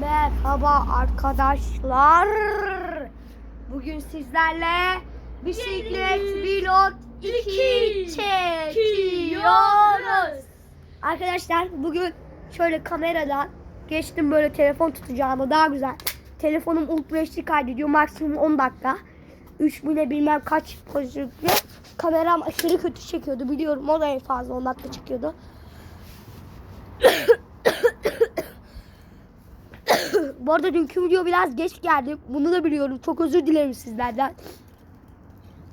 Merhaba arkadaşlar. Bugün sizlerle bisiklet vlog 2 çekiyoruz. Arkadaşlar bugün şöyle kameradan geçtim böyle telefon tutacağıma daha güzel. Telefonum Ultra HD kaydediyor maksimum 10 dakika. 3000'e bilmem kaç pozisyonlu. Kameram aşırı kötü çekiyordu biliyorum o da en fazla 10 dakika çekiyordu. Bu arada dünkü video biraz geç geldi. Bunu da biliyorum. Çok özür dilerim sizlerden.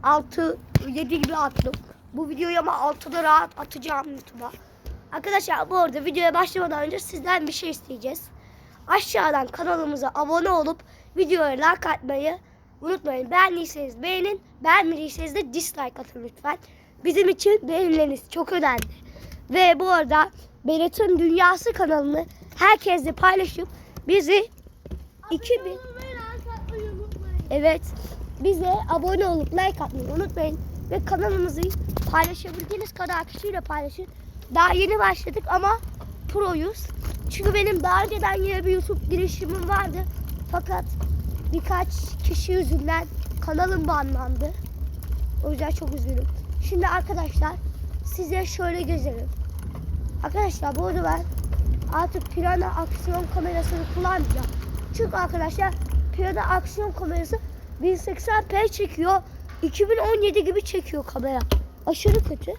6 7 gibi attım. Bu videoyu ama 6'da rahat atacağım YouTube'a. Arkadaşlar bu arada videoya başlamadan önce sizden bir şey isteyeceğiz. Aşağıdan kanalımıza abone olup videoya like atmayı unutmayın. Beğendiyseniz beğenin. Beğenmediyseniz de dislike atın lütfen. Bizim için beğenileriniz çok önemli. Ve bu arada Berat'ın Dünyası kanalını herkesle paylaşıp bizi 2000 Evet. Bize abone olup like atmayı unutmayın. Ve kanalımızı paylaşabildiğiniz kadar kişiyle paylaşın. Daha yeni başladık ama proyuz. Çünkü benim daha önceden yine bir YouTube girişimim vardı. Fakat birkaç kişi yüzünden kanalım banlandı. O yüzden çok üzgünüm. Şimdi arkadaşlar size şöyle gezelim. Arkadaşlar bu arada ben artık Pirana aksiyon kamerasını kullanmayacağım. Çünkü arkadaşlar Pirana aksiyon kamerası 1080p çekiyor. 2017 gibi çekiyor kamera. Aşırı kötü.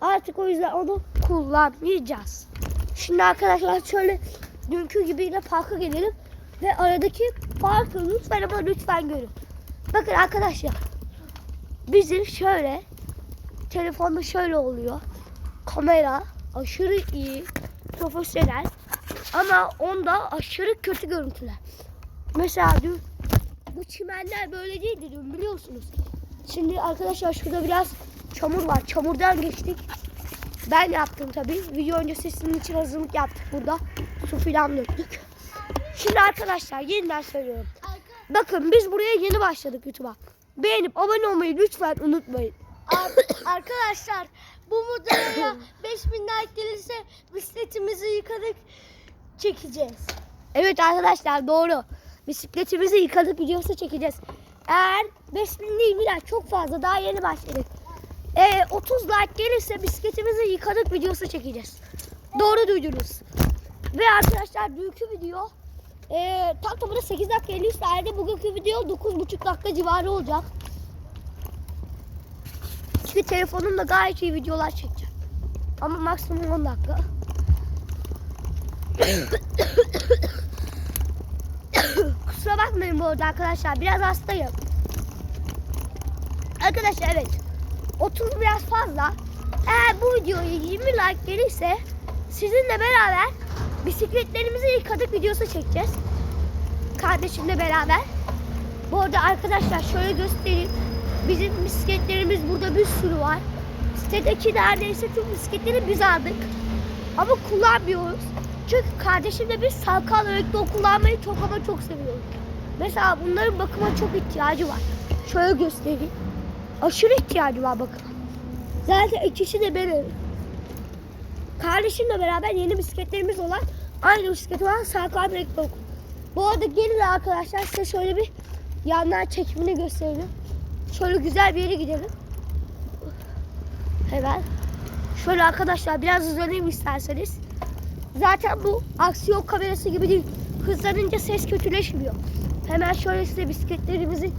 Artık o yüzden onu kullanmayacağız. Şimdi arkadaşlar şöyle dünkü gibi yine parka gelelim. Ve aradaki farkı lütfen ama lütfen görün. Bakın arkadaşlar. Bizim şöyle telefonda şöyle oluyor. Kamera aşırı iyi, profesyonel ama onda aşırı kötü görüntüler. Mesela dün bu çimenler böyle değildi dün biliyorsunuz. Şimdi arkadaşlar şurada biraz çamur var. Çamurdan geçtik. Ben yaptım tabii. Video öncesi sizin için hazırlık yaptık burada. Su filan döktük. Şimdi arkadaşlar yeniden söylüyorum. Bakın biz buraya yeni başladık YouTube'a. Beğenip abone olmayı lütfen unutmayın. Ar- Arkadaşlar bu videoya 5000 like gelirse bisikletimizi yıkadık çekeceğiz. Evet arkadaşlar doğru. Bisikletimizi yıkadık videosu çekeceğiz. Eğer 5000 değil Bilal çok fazla daha yeni başladık. Ee, 30 like gelirse bisikletimizi yıkadık videosu çekeceğiz. Doğru duydunuz. Ve arkadaşlar dünkü video ee, tam tamına 8 dakika 53 saniyede bugünkü video 9,5 dakika civarı olacak. Çünkü telefonumla gayet iyi videolar çekeceğim. Ama maksimum 10 dakika. Kusura bakmayın bu arada arkadaşlar. Biraz hastayım. Arkadaşlar evet. 30 biraz fazla. Eğer bu videoya 20 like gelirse sizinle beraber bisikletlerimizi yıkadık videosu çekeceğiz. Kardeşimle beraber. Bu arada arkadaşlar şöyle göstereyim. Bizim bisikletlerimiz burada bir sürü var. Sitedeki neredeyse tüm bisikletleri biz aldık. Ama kullanmıyoruz. Çünkü kardeşimle biz salkal öğretmen kullanmayı çok ama çok seviyoruz. Mesela bunların bakıma çok ihtiyacı var. Şöyle göstereyim. Aşırı ihtiyacı var bakıma. Zaten ikisi de benim. Kardeşimle beraber yeni bisikletlerimiz olan aynı bisiklet olan salkal öğretmen Bu arada gelin arkadaşlar size şöyle bir yandan çekimini gösterelim. Şöyle güzel bir yere gidelim. Hemen. Şöyle arkadaşlar biraz hızlanayım isterseniz. Zaten bu aksiyon kamerası gibi değil. Hızlanınca ses kötüleşmiyor. Hemen şöyle size bisikletlerimizi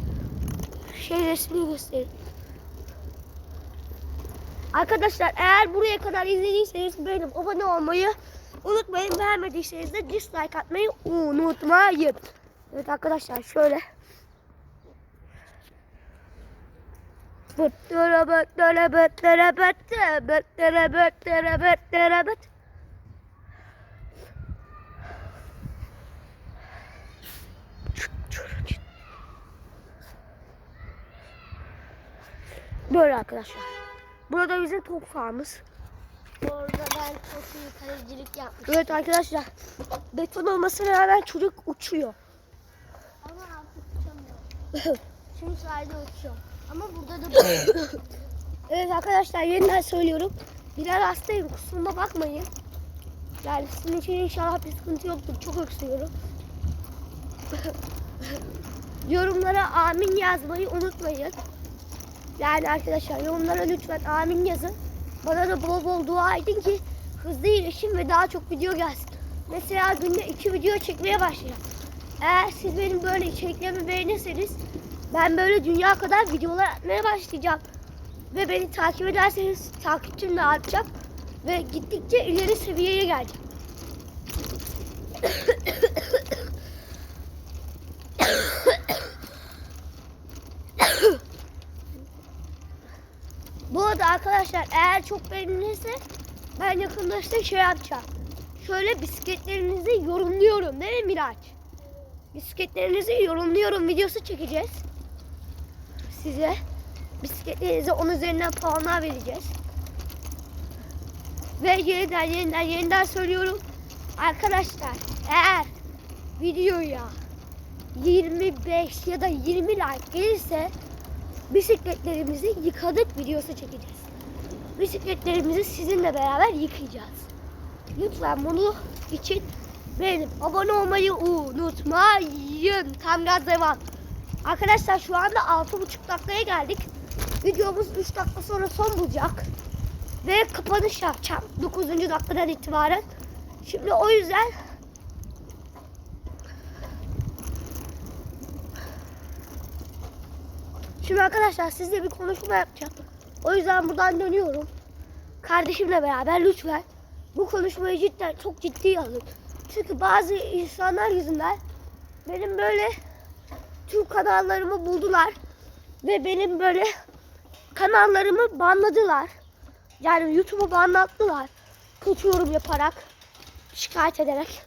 şey resmini göstereyim. Arkadaşlar eğer buraya kadar izlediyseniz benim abone olmayı unutmayın. Beğenmediyseniz de dislike atmayı unutmayın. Evet arkadaşlar şöyle. Bıttıra bıttıra bıttıra bıttıra bıttıra bıttıra bıttıra bıt. Böyle arkadaşlar. Burada bizim top sahamız. Bu arada ben çok iyi kalecilik yapmıştım. Evet arkadaşlar. Beton olmasına rağmen çocuk uçuyor. Ama artık uçamıyorum. Şimdi sahilde uçuyorum. Ama burada da Evet arkadaşlar yeniden söylüyorum. Biraz hastayım kusuruma bakmayın. Yani sizin için inşallah bir sıkıntı yoktur. Çok öksürüyorum. Yorumlara amin yazmayı unutmayın. Yani arkadaşlar yorumlara lütfen amin yazın. Bana da bol bol dua edin ki hızlı iyileşin ve daha çok video gelsin. Mesela günde iki video çekmeye başlayacağım. Eğer siz benim böyle içeriklerimi beğenirseniz ben böyle dünya kadar videolar atmaya başlayacağım. Ve beni takip ederseniz takipçim de artacak. Ve gittikçe ileri seviyeye geleceğim. Bu arada arkadaşlar eğer çok beğenilirse ben yakında işte şey yapacağım. Şöyle bisikletlerinizi yorumluyorum değil mi Miraç? Bisikletlerinizi yorumluyorum videosu çekeceğiz. Size bisikletlerinize 10 üzerinden puanlar vereceğiz. Ve yeniden yeniden yeniden söylüyorum. Arkadaşlar eğer videoya 25 ya da 20 like gelirse bisikletlerimizi yıkadık videosu çekeceğiz. Bisikletlerimizi sizinle beraber yıkayacağız. Lütfen bunu için benim abone olmayı unutmayın. Tam gaz devam. Arkadaşlar şu anda 6,5 dakikaya geldik. Videomuz 3 dakika sonra son bulacak. Ve kapanış yapacağım 9. dakikadan itibaren. Şimdi o yüzden Şimdi arkadaşlar sizle bir konuşma yapacağım. O yüzden buradan dönüyorum. Kardeşimle beraber lütfen bu konuşmayı cidden çok ciddiye alın. Çünkü bazı insanlar yüzünden benim böyle Türk kanallarımı buldular ve benim böyle kanallarımı banladılar. Yani YouTube'u banlattılar. Kötü yorum yaparak, şikayet ederek.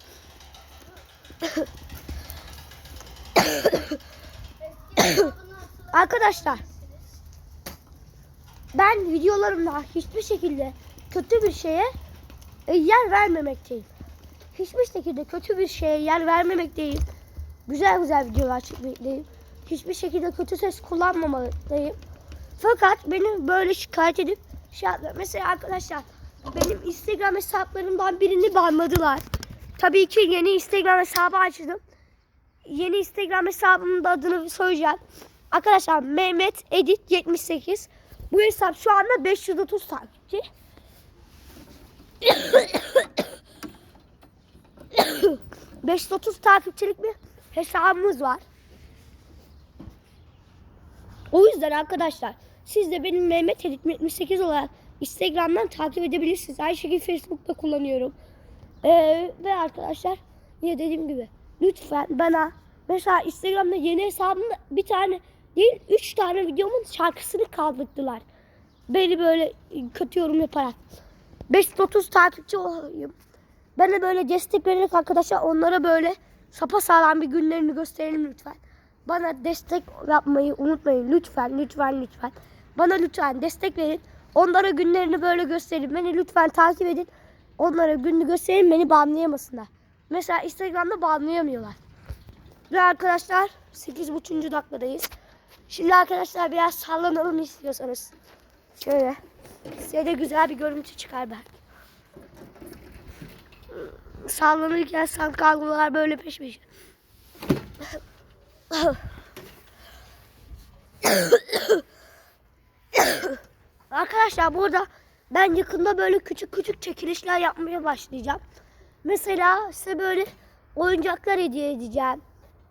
Arkadaşlar ben videolarımda hiçbir şekilde kötü bir şeye e, yer vermemekteyim. Hiçbir şekilde kötü bir şeye yer vermemekteyim. Güzel güzel videolar çekmekteyim. Hiçbir şekilde kötü ses kullanmamaktayım. Fakat beni böyle şikayet edip şey yapıyor. Mesela arkadaşlar benim Instagram hesaplarımdan birini banladılar. Tabii ki yeni Instagram hesabı açtım. Yeni Instagram hesabımın da adını söyleyeceğim. Arkadaşlar Mehmet Edit 78. Bu hesap şu anda 530 takipçi. ...530 takipçilik bir hesabımız var. O yüzden arkadaşlar siz de benim Mehmet Edit 78 olarak Instagram'dan takip edebilirsiniz. Aynı şekilde Facebook'ta kullanıyorum. Ee, ve arkadaşlar yine dediğim gibi lütfen bana mesela Instagram'da yeni hesabımda bir tane değil üç tane videomun şarkısını kaldırdılar. Beni böyle kötü yorum yaparak. 530 takipçi olayım. Bana böyle destek vererek arkadaşlar onlara böyle sapa sağlam bir günlerini gösterelim lütfen. Bana destek yapmayı unutmayın lütfen lütfen lütfen. Bana lütfen destek verin. Onlara günlerini böyle gösterin. Beni lütfen takip edin. Onlara gününü gösterin beni banlayamasınlar. Mesela Instagram'da banlayamıyorlar. Ve arkadaşlar 8.5. dakikadayız. Şimdi arkadaşlar biraz sallanalım istiyorsanız. Şöyle. Size de güzel bir görüntü çıkar belki. Sallanırken sankargolar böyle peş peşe. Arkadaşlar burada ben yakında böyle küçük küçük çekilişler yapmaya başlayacağım. Mesela size böyle oyuncaklar hediye edeceğim.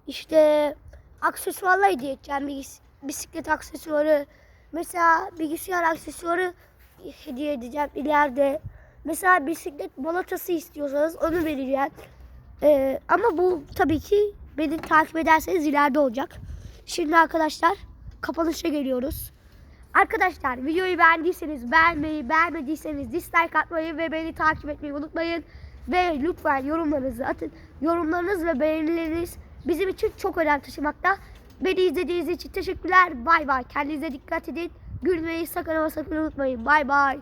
İşte aksesuarlar hediye edeceğim. Bilgis- bisiklet aksesuarı. Mesela bilgisayar aksesuarı hediye edeceğim ileride. Mesela bisiklet balatası istiyorsanız onu vereceğim. Ee, ama bu tabii ki beni takip ederseniz ileride olacak. Şimdi arkadaşlar kapanışa geliyoruz. Arkadaşlar videoyu beğendiyseniz beğenmeyi, beğenmediyseniz dislike atmayı ve beni takip etmeyi unutmayın. Ve lütfen yorumlarınızı atın. Yorumlarınız ve beğenileriniz bizim için çok önem taşımakta. Beni izlediğiniz için teşekkürler. Bay bay. Kendinize dikkat edin. Gülmeyi sakın ama sakın unutmayın. Bay bay.